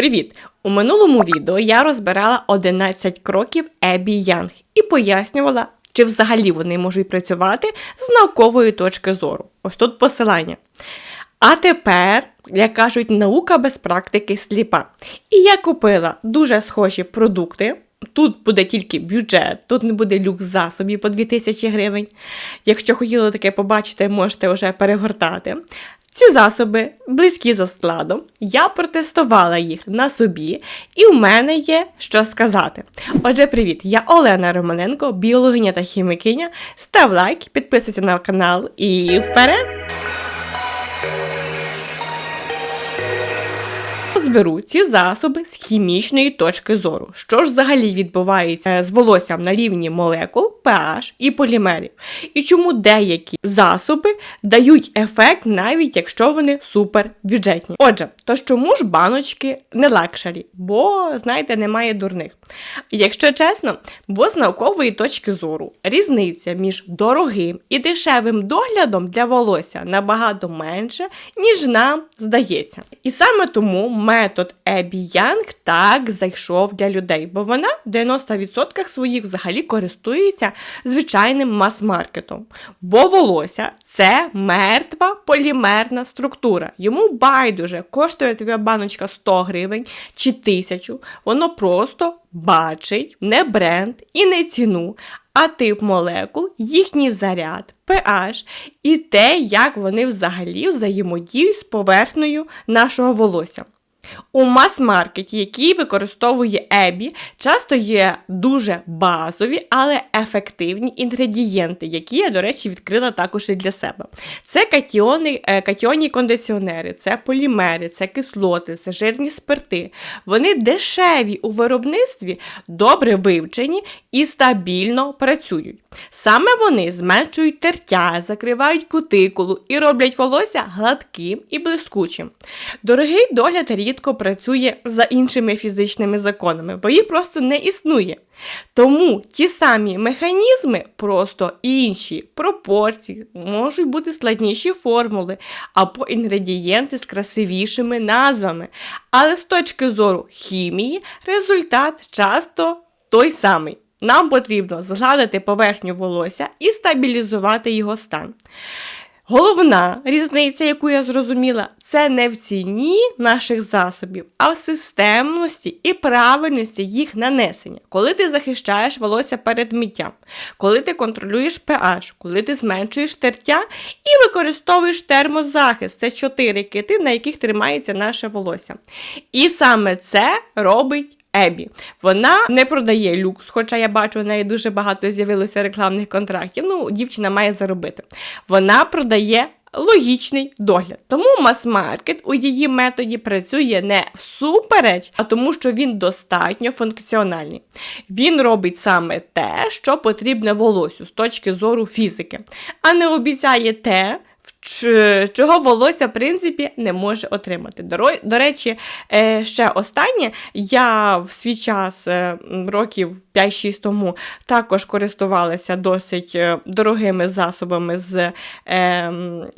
Привіт! У минулому відео я розбирала 11 кроків Ебі Янг і пояснювала, чи взагалі вони можуть працювати з наукової точки зору. Ось тут посилання. А тепер, як кажуть, наука без практики сліпа. І я купила дуже схожі продукти. Тут буде тільки бюджет, тут не буде люкс засобів по 2000 гривень. Якщо хотіли таке побачити, можете вже перегортати. Ці засоби близькі за складом. Я протестувала їх на собі, і в мене є що сказати. Отже, привіт! Я Олена Романенко, біологиня та хімікиня. Став лайк, підписуйся на канал і вперед! Розберу ці засоби з хімічної точки зору. Що ж взагалі відбувається з волоссям на рівні молекул, pH і полімерів, і чому деякі засоби дають ефект, навіть якщо вони супербюджетні. Отже, то чому ж баночки не лакшері? Бо, знаєте, немає дурних. Якщо чесно, бо з наукової точки зору різниця між дорогим і дешевим доглядом для волосся набагато менше, ніж нам здається. І саме тому метод Ебі Янг так зайшов для людей, бо вона в 90% своїх взагалі користується звичайним мас-маркетом. Бо волосся це мертва полімерна структура. Йому байдуже коштує твоя баночка 100 гривень чи 1000, воно просто бачить не бренд і не ціну, а тип молекул, їхній заряд, pH і те, як вони взагалі взаємодіють з поверхнею нашого волосся. У мас-маркеті, який використовує Ебі, часто є дуже базові, але ефективні інгредієнти, які я, до речі, відкрила також і для себе. Це катіони, е, катіонні кондиціонери, це полімери, це кислоти, це жирні спирти. Вони дешеві у виробництві, добре вивчені і стабільно працюють. Саме вони зменшують тертя, закривають кутикулу і роблять волосся гладким і блискучим. Дорогий догляд рідко працює за іншими фізичними законами, бо їх просто не існує. Тому ті самі механізми, просто інші пропорції, можуть бути складніші формули або інгредієнти з красивішими назвами. Але з точки зору хімії результат часто той самий. Нам потрібно згладити поверхню волосся і стабілізувати його стан. Головна різниця, яку я зрозуміла, це не в ціні наших засобів, а в системності і правильності їх нанесення. Коли ти захищаєш волосся перед миттям, коли ти контролюєш pH, коли ти зменшуєш тертя і використовуєш термозахист. Це чотири кити, на яких тримається наше волосся. І саме це робить. Ебі. Вона не продає люкс, хоча я бачу, у неї дуже багато з'явилося рекламних контрактів. Ну, дівчина має заробити. Вона продає. Логічний догляд. Тому мас-маркет у її методі працює не всупереч, а тому, що він достатньо функціональний. Він робить саме те, що потрібне волосю з точки зору фізики, а не обіцяє те, чого волосся, в принципі, не може отримати. До, речі, е, ще останнє, я в свій час, е, років 5-6 тому, також користувалася досить е, дорогими засобами з е,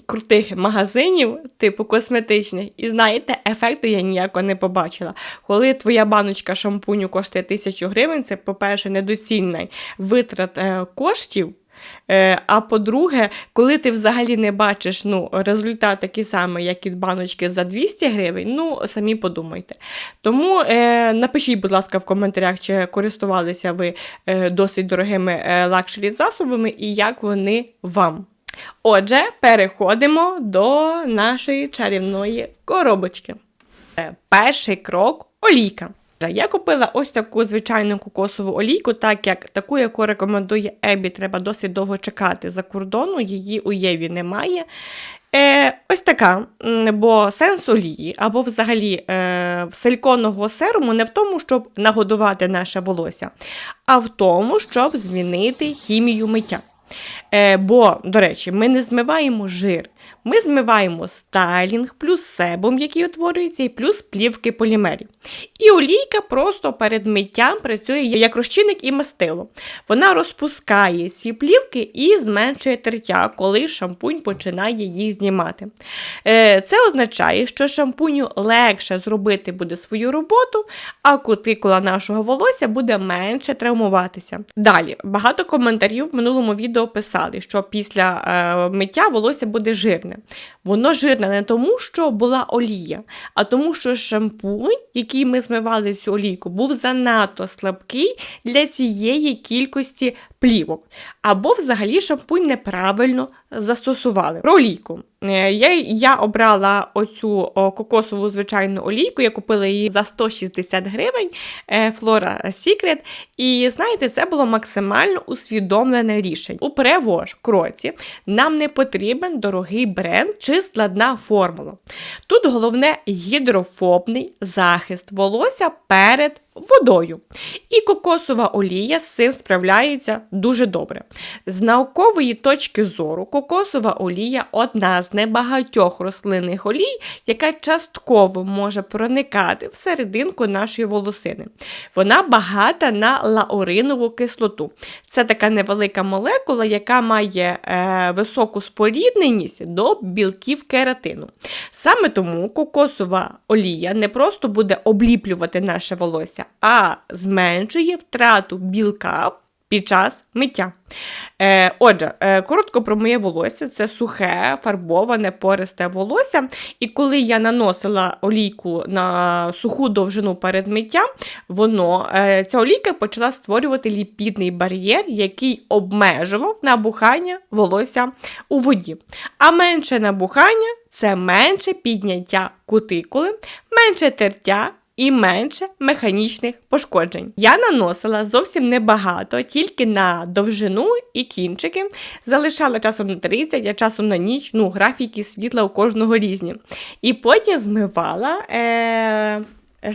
крутих магазинів, типу косметичних. І знаєте, ефекту я ніякого не побачила. Коли твоя баночка шампуню коштує 1000 гривень, це, по-перше, недоцільний витрат коштів. Е, а по-друге, коли ти взагалі не бачиш ну, результат такий самий, як від баночки за 200 гривень, ну, самі подумайте. Тому е, напишіть, будь ласка, в коментарях, чи користувалися ви е, досить дорогими е, лакшері засобами і як вони вам. Отже, переходимо до нашої чарівної коробочки. Перший крок олійка. Я купила ось таку звичайну кокосову олійку, так як таку, яку рекомендує Ебі, треба досить довго чекати за кордону, її у Єві немає. Е, Ось така, бо сенс олії або взагалі е, силіконного серуму не в тому, щоб нагодувати наше волосся, а в тому, щоб змінити хімію миття. Е, Бо, до речі, ми не змиваємо жир, Ми змиваємо стайлінг, плюс себум, який утворюється, і плюс плівки полімерів. І олійка просто перед миттям працює як розчинник і мастило. Вона розпускає ці плівки і зменшує тертя, коли шампунь починає їх знімати. Е, Це означає, що шампуню легше зробити буде свою роботу, а кутикула нашого волосся буде менше травмуватися. Далі, багато коментарів в минулому відео писали, що після е, миття волосся буде жирне. Воно жирне не тому, що була олія, а тому, що шампунь, який ми змивали цю олійку, був занадто слабкий для цієї кількості плівок. Або взагалі шампунь неправильно застосували. Про олійку. Е, Я, я обрала оцю кокосову звичайну олійку, я купила її за 160 гривень е, Flora Secret. І знаєте, це було максимально усвідомлене рішення. У перевож кроці нам не потрібен дорогий бренд чи складна формула. Тут головне гідрофобний захист волосся перед водою. І кокосова олія з цим справляється дуже добре. З наукової точки зору, кокосова олія одна з небагатьох рослинних олій, яка частково може проникати в серединку нашої волосини. Вона багата на лауринову кислоту. Це така невелика молекула, яка має е, високу спорідненість до білків кератину. Саме тому кокосова олія не просто буде обліплювати наше волосся, а зменшує втрату білка під час миття. Е, Отже, е, коротко про моє волосся це сухе, фарбоване, пористе волосся. І коли я наносила олійку на суху довжину перед миттям, воно, е, ця олійка почала створювати ліпідний бар'єр, який обмежував набухання волосся у воді. А менше набухання це менше підняття кутикули, менше тертя і менше механічних пошкоджень. Я наносила зовсім небагато, тільки на довжину і кінчики. Залишала часом на 30, а часом на ніч, ну, графіки світла у кожного різні. І потім змивала. Е-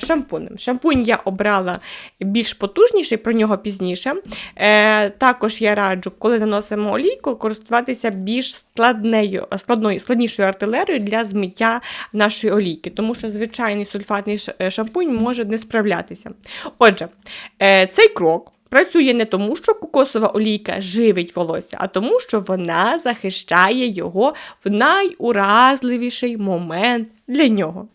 Шампунем. Шампунь я обрала більш потужніший, про нього пізніше. Е, Також я раджу, коли наносимо олійку, користуватися більш складнею, складною, складнішою артилерією для змиття нашої олійки, тому що звичайний сульфатний шампунь може не справлятися. Отже, е, цей крок. Працює не тому, що кокосова олійка живить волосся, а тому, що вона захищає його в найуразливіший момент для нього.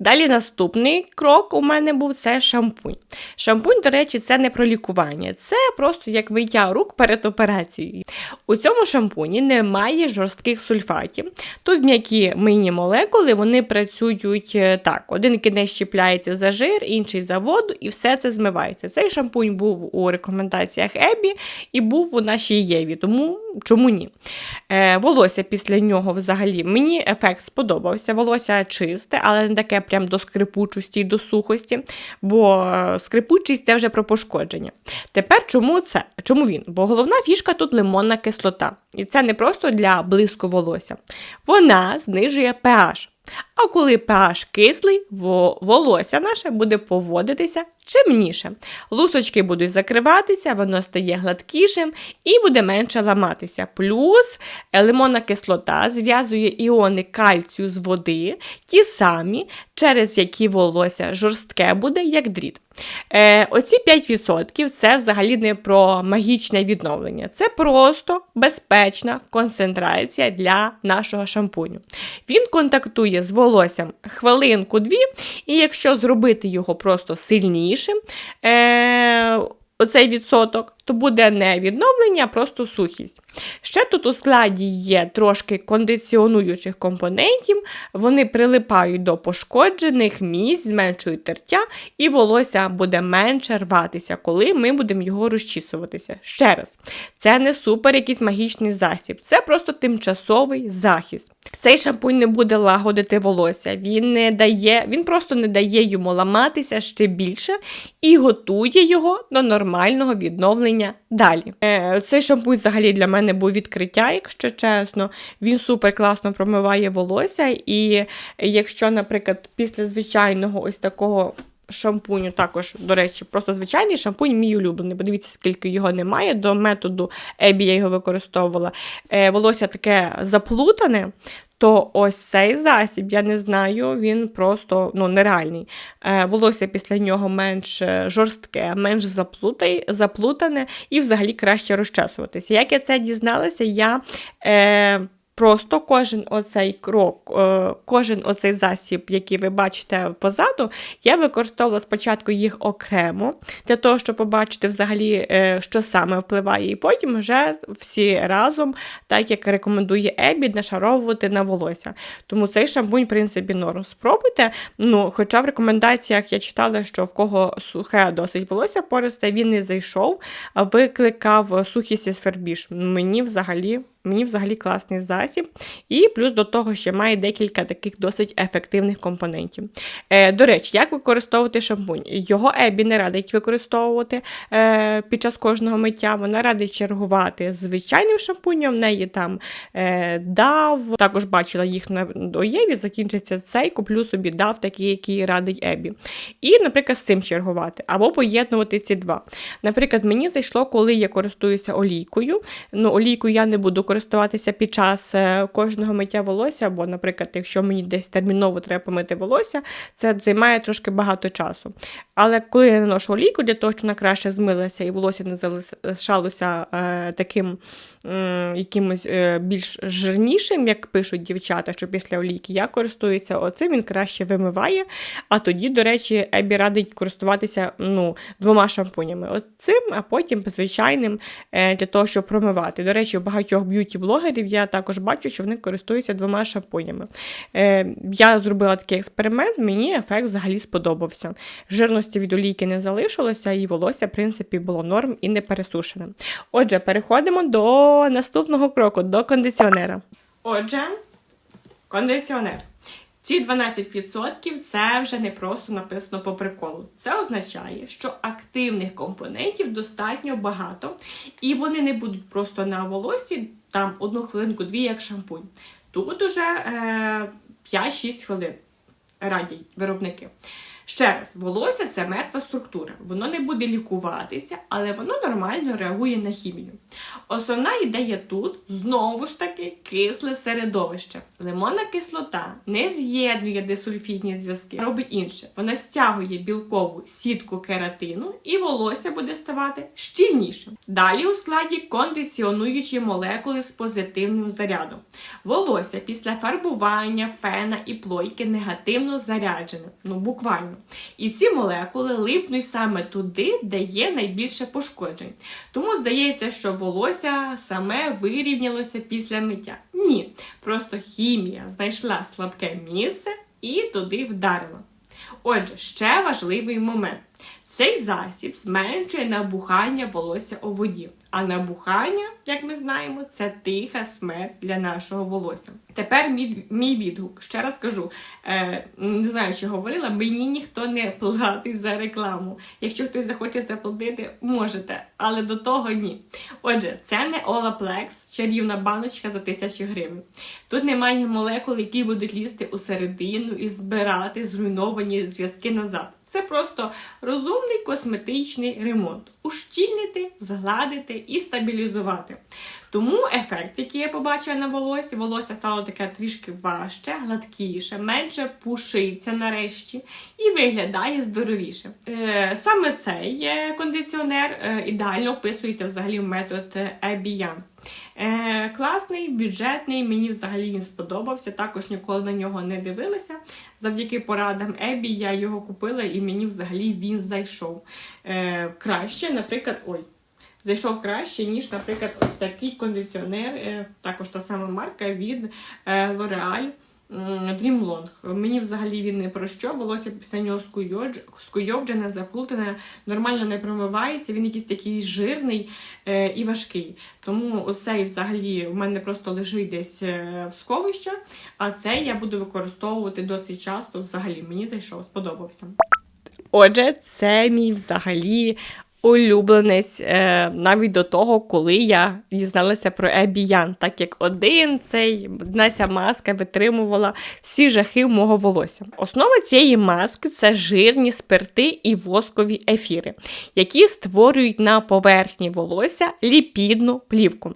Далі наступний крок у мене був це шампунь. Шампунь, до речі, це не про лікування, це просто як миття рук перед операцією. У цьому шампуні немає жорстких сульфатів. Тут м'які мийні молекули, вони працюють е, так: один кінець щіпляється за жир, інший за воду, і все це змивається. Цей шампунь був у рекомендаціях Ебі і був у нашій Єві, тому чому ні? Е, волосся після нього взагалі мені ефект сподобався. Волосся чисте, але не таке прям до скрипучості і до сухості, бо е, скрипучість це вже про пошкодження. Тепер чому це? Чому він? Бо головна фішка тут лимонна кислота. І це не просто для блиску волосся. Вона знижує pH. А коли pH кислий, волосся наше буде поводитися чимніше. Лусочки будуть закриватися, воно стає гладкішим і буде менше ламатися. Плюс лимонна кислота зв'язує іони кальцію з води, ті самі, через які волосся жорстке буде, як дріт. Е, оці 5% це взагалі не про магічне відновлення, це просто безпечна концентрація для нашого шампуню. Він контактує з волоссям хвилинку-дві, і якщо зробити його просто сильнішим, е, оцей відсоток, то буде не відновлення, а просто сухість. Ще тут у складі є трошки кондиціонуючих компонентів, вони прилипають до пошкоджених місць, зменшують тертя, і волосся буде менше рватися, коли ми будемо його розчісуватися. Ще раз, це не супер якийсь магічний засіб, це просто тимчасовий захист. Цей шампунь не буде лагодити волосся, він не дає, він просто не дає йому ламатися ще більше і готує його до нормального відновлення далі. Е, цей шампунь взагалі для мене був відкриття, якщо чесно. Він супер класно промиває волосся, і якщо, наприклад, після звичайного ось такого шампуню, також, до речі, просто звичайний шампунь, мій улюблений. Подивіться, скільки його немає. До методу Ебі я його використовувала. Е, волосся таке заплутане. То ось цей засіб, я не знаю, він просто ну, нереальний. Е, волосся після нього менш е, жорстке, менш заплутай, заплутане і взагалі краще розчесуватися. Як я це дізналася, я. Е, Просто кожен оцей крок, е, кожен оцей засіб, який ви бачите позаду, я використовувала спочатку їх окремо, для того, щоб побачити взагалі, е, що саме впливає, і потім вже всі разом, так як рекомендує Ебі, нашаровувати на волосся. Тому цей шампунь, в принципі, норм. Спробуйте. Ну, Хоча в рекомендаціях я читала, що в кого сухе досить волосся пористе, він не зайшов, викликав сухість і свербіж. Мені взагалі. Мені взагалі класний засіб, і плюс до того ще має декілька таких досить ефективних компонентів. Е, До речі, як використовувати шампунь? Його Ебі не радить використовувати е, під час кожного миття. Вона радить чергувати з звичайним шампунем. В неї там е, дав. Також бачила їх на до Єві, закінчиться цей, куплю собі дав, такий, який радить Ебі. І, наприклад, з цим чергувати, або поєднувати ці два. Наприклад, мені зайшло, коли я користуюся олійкою. Ну, олійкою я не буду користуватися під час е, кожного миття волосся, бо, наприклад, якщо мені десь терміново треба помити волосся, це займає трошки багато часу. Але коли я наношу олійку, для того, щоб вона краще змилася і волосся не залишалося е, таким якимось е, більш жирнішим, як пишуть дівчата, що після олійки я користуюся оцим, він краще вимиває. А тоді, до речі, Ебі радить користуватися ну, двома шампунями. Оцим, а потім звичайним для того, щоб промивати. До речі, у багатьох б'юті-блогерів я також бачу, що вони користуються двома шампунями. Е, Я зробила такий експеримент, мені ефект взагалі сподобався. Жирності від олійки не залишилося, і волосся, в принципі, було норм і не пересушене. Отже, переходимо до наступного кроку, до кондиціонера. Отже, кондиціонер. Ці 12% це вже не просто написано по приколу. Це означає, що активних компонентів достатньо багато, і вони не будуть просто на волосі там одну хвилинку, дві, як шампунь. Тут уже е, 5-6 хвилин радять виробники. Ще раз, волосся це мертва структура. Воно не буде лікуватися, але воно нормально реагує на хімію. Основна ідея тут знову ж таки кисле середовище. Лимонна кислота не з'єднує дисульфідні зв'язки, робить інше. Вона стягує білкову сітку кератину і волосся буде ставати щільнішим. Далі у складі кондиціонуючі молекули з позитивним зарядом. Волосся після фарбування, фена і плойки негативно заряджене. Ну буквально. І ці молекули липнуть саме туди, де є найбільше пошкоджень. Тому здається, що волосся саме вирівнялося після миття. Ні, просто хімія знайшла слабке місце і туди вдарила. Отже, ще важливий момент. Цей засіб зменшує набухання волосся у воді. А набухання, як ми знаємо, це тиха смерть для нашого волосся. Тепер мій, мій відгук. Ще раз кажу, е, не знаю, чи говорила, мені ніхто не платить за рекламу. Якщо хтось захоче заплатити, можете, але до того ні. Отже, це не Олаплекс, чарівна баночка за тисячу гривень. Тут немає молекул, які будуть лізти у середину і збирати зруйновані зв'язки назад. Це просто розумний косметичний ремонт. Ущільнити, згладити і стабілізувати. Тому ефект, який я побачила на волосі, волосся стало таке трішки важче, гладкіше, менше пушиться нарешті і виглядає здоровіше. Е, саме цей е, кондиціонер е, ідеально вписується взагалі в метод Ебіян. Е, класний, бюджетний, мені взагалі він сподобався. Також ніколи на нього не дивилася. Завдяки порадам Ебі я його купила і мені взагалі він зайшов. Е, краще, наприклад, ой. Зайшов краще, ніж, наприклад, ось такий кондиціонер, е, також та сама марка від е, L'Oreal. Long. Мені взагалі він не про що, волосся після нього скуйовджене, заплутане, нормально не промивається, він якийсь такий жирний е, і важкий. Тому оцей взагалі в мене просто лежить десь е, в сховища, а цей я буду використовувати досить часто. Взагалі мені зайшов, сподобався. Отже, це мій взагалі улюбленець е, навіть до того, коли я дізналася про Ебіян, так як один цей одна ця маска витримувала всі жахи мого волосся. Основа цієї маски це жирні спирти і воскові ефіри, які створюють на поверхні волосся ліпідну плівку.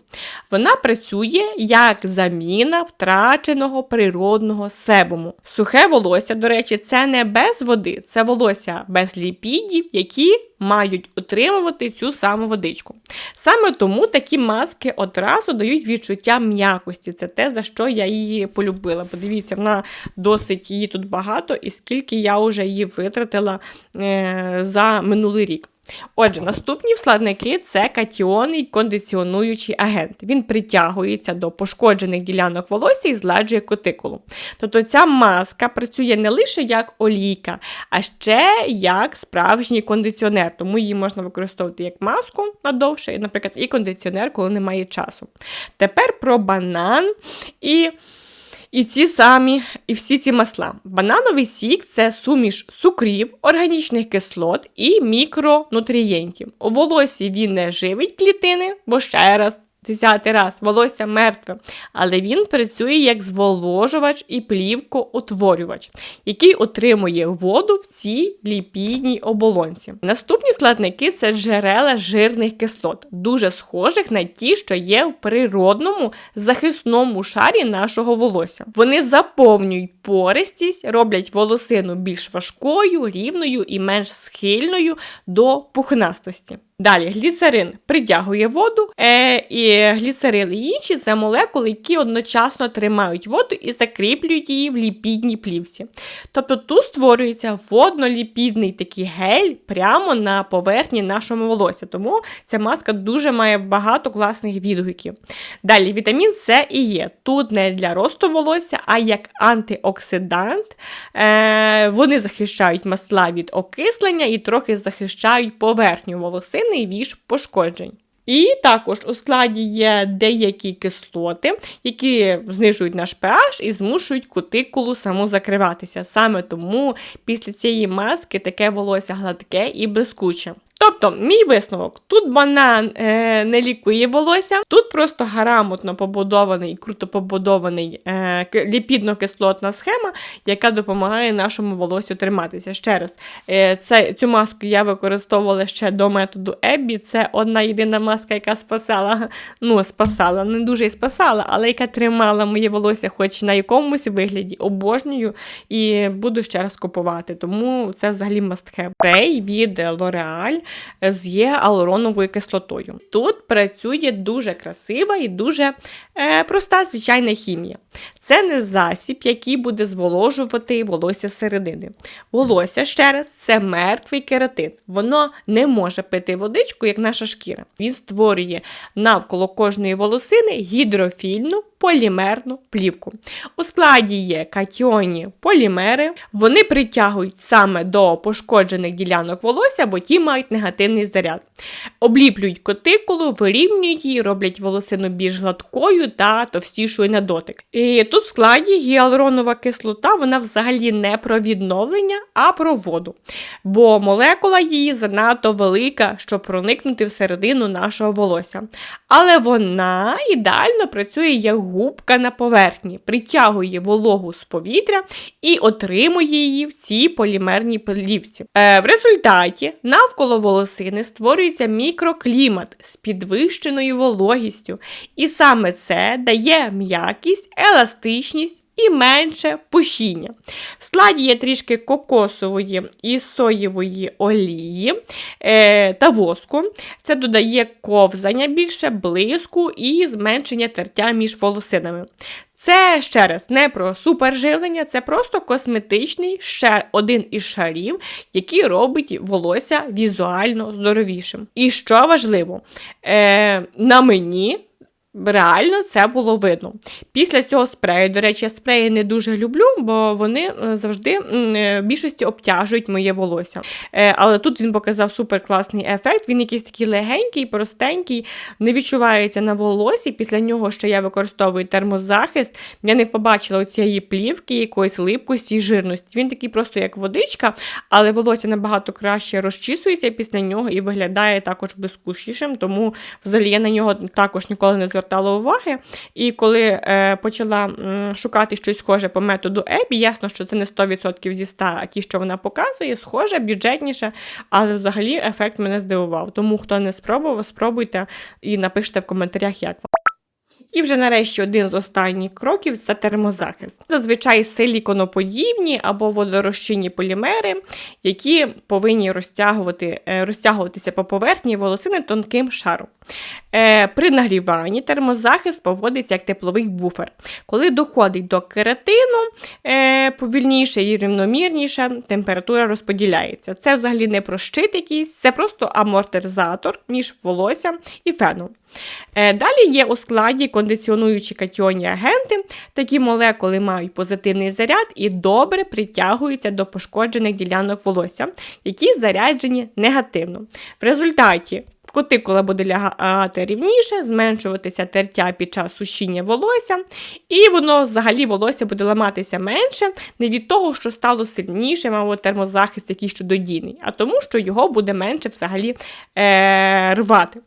Вона працює як заміна втраченого природного себуму. Сухе волосся, до речі, це не без води, це волосся без ліпідів, які мають отримувати цю саму водичку. Саме тому такі маски одразу дають відчуття м'якості. Це те, за що я її полюбила. Подивіться, вона досить її тут багато, і скільки я вже її витратила е, за минулий рік. Отже, наступні складники це катіонний кондиціонуючий агент. Він притягується до пошкоджених ділянок волосся і зладжує кутикулу. Тобто ця маска працює не лише як олійка, а ще як справжній кондиціонер. Тому її можна використовувати як маску надовше, наприклад, і кондиціонер, коли немає часу. Тепер про банан і. І ці самі, і всі ці масла. Банановий сік це суміш цукрів, органічних кислот і мікронутрієнтів. У волосі він не живить клітини, бо ще раз Десятий раз волосся мертве, але він працює як зволожувач і плівкоутворювач, який отримує воду в цій ліпідній оболонці. Наступні складники це джерела жирних кислот, дуже схожих на ті, що є в природному захисному шарі нашого волосся. Вони заповнюють пористість, роблять волосину більш важкою, рівною і менш схильною до пухнастості. Далі гліцерин притягує воду, е, і гліцерин і інші це молекули, які одночасно тримають воду і закріплюють її в ліпідній плівці. Тобто тут створюється водноліпідний такий гель прямо на поверхні нашого волосся. Тому ця маска дуже має багато класних відгуків. Далі вітамін С і Є. Тут не для росту волосся, а як антиоксидант. Е, Вони захищають масла від окислення і трохи захищають поверхню волоси тканинний віж пошкоджень. І також у складі є деякі кислоти, які знижують наш pH і змушують кутикулу саму закриватися. Саме тому після цієї маски таке волосся гладке і блискуче. Тобто, мій висновок: тут банан е, не лікує волосся, тут просто грамотно побудований і круто побудований е, ліпідно-кислотна схема, яка допомагає нашому волосю триматися. Ще раз, е, це, цю маску я використовувала ще до методу Еббі. Це одна єдина маска, яка спасала, ну, спасала, не дуже і спасала, але яка тримала моє волосся, хоч на якомусь вигляді, обожнюю і буду ще раз купувати. Тому це взагалі мастхе. Рей від L'Oreal з є кислотою. Тут працює дуже красива і дуже е, проста звичайна хімія. Це не засіб, який буде зволожувати волосся середини. Волосся ще раз це мертвий кератин. Воно не може пити водичку, як наша шкіра. Він створює навколо кожної волосини гідрофільну полімерну плівку. У складі є катіонні полімери, вони притягують саме до пошкоджених ділянок волосся, бо ті мають негативний заряд. Обліплюють котикулу, вирівнюють її, роблять волосину більш гладкою та товстішою на дотик. І тут в складі гіалуронова кислота, вона взагалі не про відновлення, а про воду. Бо молекула її занадто велика, щоб проникнути всередину нашого волосся. Але вона ідеально працює як губка на поверхні, притягує вологу з повітря і отримує її в цій полімерній плівці. Е, В результаті навколо волосини створюється мікроклімат з підвищеною вологістю, і саме це дає м'якість, еластичність і менше пушіння. В складі є трішки кокосової і соєвої олії е, та воску. Це додає ковзання більше, блиску і зменшення тертя між волосинами. Це ще раз не про суперживлення, це просто косметичний ще один із шарів, який робить волосся візуально здоровішим. І що важливо, е, на мені реально це було видно. Після цього спрею, до речі, я спреї не дуже люблю, бо вони е, завжди е, в більшості обтяжують моє волосся. Е, але тут він показав супер класний ефект. Він якийсь такий легенький, простенький, не відчувається на волосі. Після нього ще я використовую термозахист. Я не побачила цієї плівки, якоїсь липкості і жирності. Він такий просто як водичка, але волосся набагато краще розчісується після нього і виглядає також блискучішим, тому взагалі я на нього також ніколи не звертала уваги. І коли е, почала шукати щось схоже по методу Ебі, ясно, що це не 100% зі 100, а ті, що вона показує, схоже, бюджетніше, але взагалі ефект мене здивував. Тому хто не спробував, спробуйте і напишіть в коментарях, як вам. І вже нарешті один з останніх кроків це термозахист. Зазвичай силіконоподібні або водорозчинні полімери, які повинні розтягувати, е, розтягуватися по поверхні волосини тонким шаром. Е, При нагріванні термозахист поводиться як тепловий буфер. Коли доходить до кератину, е, повільніше і рівномірніше температура розподіляється. Це взагалі не про щит якийсь, це просто амортизатор між волоссям і феном. Е, Далі є у складі кондиціонуючі катіонні агенти. Такі молекули мають позитивний заряд і добре притягуються до пошкоджених ділянок волосся, які заряджені негативно. В результаті Кутикула буде лягати рівніше, зменшуватися тертя під час сушіння волосся, і воно взагалі волосся буде ламатися менше, не від того, що стало сильнішим або термозахист якийсь чудодійний, а тому, що його буде менше взагалі е- рвати.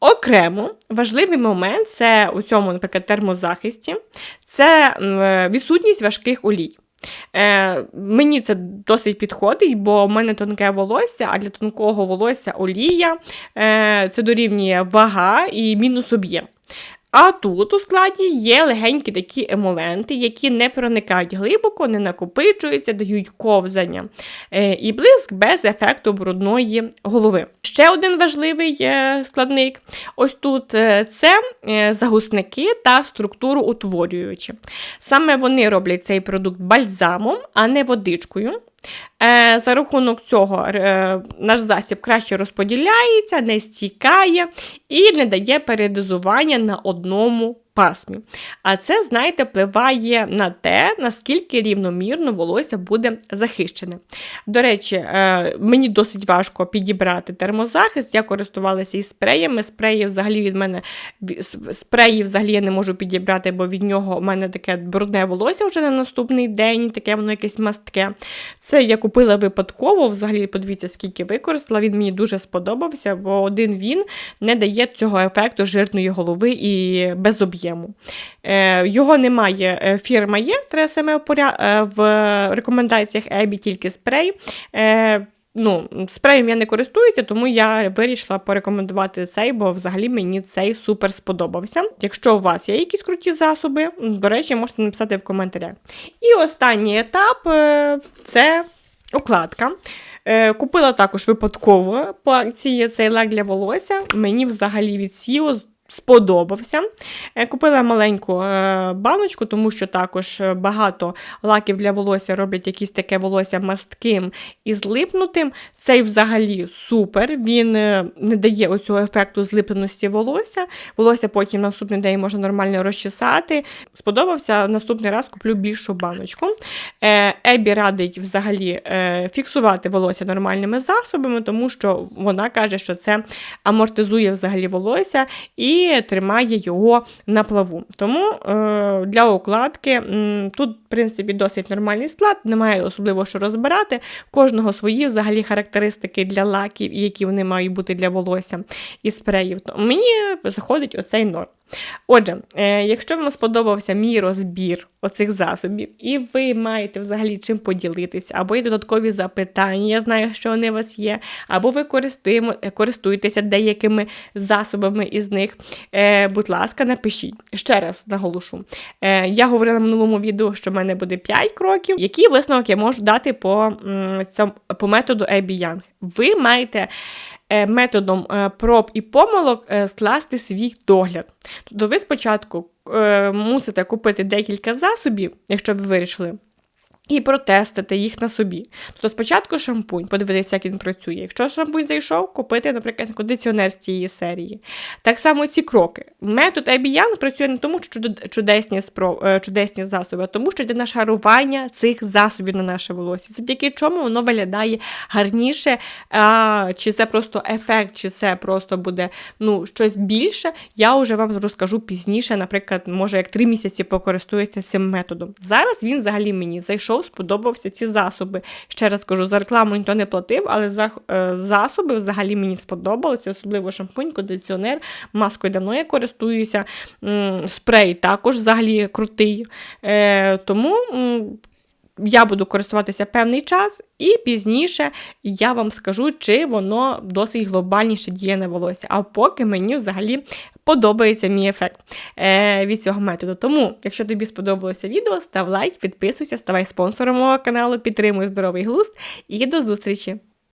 Окремо важливий момент це у цьому, наприклад, термозахисті це відсутність важких олій. Е, Мені це досить підходить, бо в мене тонке волосся, а для тонкого волосся олія е, це дорівнює вага і мінус об'єм. А тут у складі є легенькі такі емоленти, які не проникають глибоко, не накопичуються, дають ковзання е, і блиск без ефекту брудної голови. Ще один важливий е, складник: ось тут е, це загусники та структуру утворюючі. Саме вони роблять цей продукт бальзамом, а не водичкою. Е, за рахунок цього е, наш засіб краще розподіляється, не стікає і не дає передозування на одному пасмі. А це, знаєте, впливає на те, наскільки рівномірно волосся буде захищене. До речі, е, мені досить важко підібрати термозахист. Я користувалася і спреями. Спреї взагалі від мене спреї взагалі я не можу підібрати, бо від нього в мене таке брудне волосся вже на наступний день, таке воно якесь мастке. Це я купила випадково, взагалі, подивіться, скільки використала. Він мені дуже сподобався, бо один він не дає цього ефекту жирної голови і без об'єму. Е, Його немає, е, фірма є, треба саме е, в рекомендаціях Ебі тільки спрей. Ну, Спреєм я не користуюся, тому я вирішила порекомендувати цей, бо взагалі мені цей супер сподобався. Якщо у вас є якісь круті засоби, до речі, можете написати в коментарях. І останній етап це укладка. Купила також випадково по акції цей лак для волосся. Мені взагалі від Сіо сподобався. Е, купила маленьку е, баночку, тому що також е, багато лаків для волосся роблять якісь таке волосся мастким і злипнутим. Цей взагалі супер. Він не дає оцього ефекту злипненості волосся. Волосся потім наступний день можна нормально розчесати. Сподобався, наступний раз куплю більшу баночку. Ебі радить взагалі фіксувати волосся нормальними засобами, тому що вона каже, що це амортизує взагалі волосся. і тримає його на плаву. Тому е, для укладки тут, в принципі, досить нормальний склад, немає особливо що розбирати. Кожного свої взагалі характеристики для лаків, які вони мають бути для волосся і спреїв. То мені заходить оцей норм. Отже, е, якщо вам сподобався мій розбір оцих засобів, і ви маєте взагалі чим поділитися, або є додаткові запитання, я знаю, що вони у вас є, або ви користуєтеся деякими засобами із них, е, будь ласка, напишіть. Ще раз наголошу. Е, я говорила в минулому відео, що в мене буде 5 кроків, які висновок я можу дати по, по методу Ебі Янг. Ви маєте. Е, методом е, проб і помилок е, скласти свій догляд. Тобто ви спочатку мусите купити декілька засобів, якщо ви вирішили і протестити їх на собі. Тобто спочатку шампунь, подивитися, як він працює. Якщо шампунь зайшов, купити, наприклад, кондиціонер з цієї серії. Так само ці кроки. Метод Ебіян працює не тому, що чудесні, спро- е, чудесні засоби, а тому, що йде нашарування цих засобів на наше волосся. Завдяки чому воно виглядає гарніше, а, чи це просто ефект, чи це просто буде ну, щось більше, я вже вам розкажу пізніше, наприклад, може, як три місяці покористується цим методом. Зараз він взагалі мені зайшов, сподобався ці засоби. Ще раз кажу, за рекламу ніхто не платив, але за е, засоби взагалі мені сподобалися, особливо шампунь, кондиціонер, маскою давно я користуюся. М, Спрей також взагалі крутий. Е, тому. м, я буду користуватися певний час, і пізніше я вам скажу, чи воно досить глобальніше діє на волосся. А поки мені взагалі подобається мій ефект е, від цього методу. Тому, якщо тобі сподобалося відео, став лайк, підписуйся, ставай спонсором мого каналу, підтримуй здоровий глузд і до зустрічі!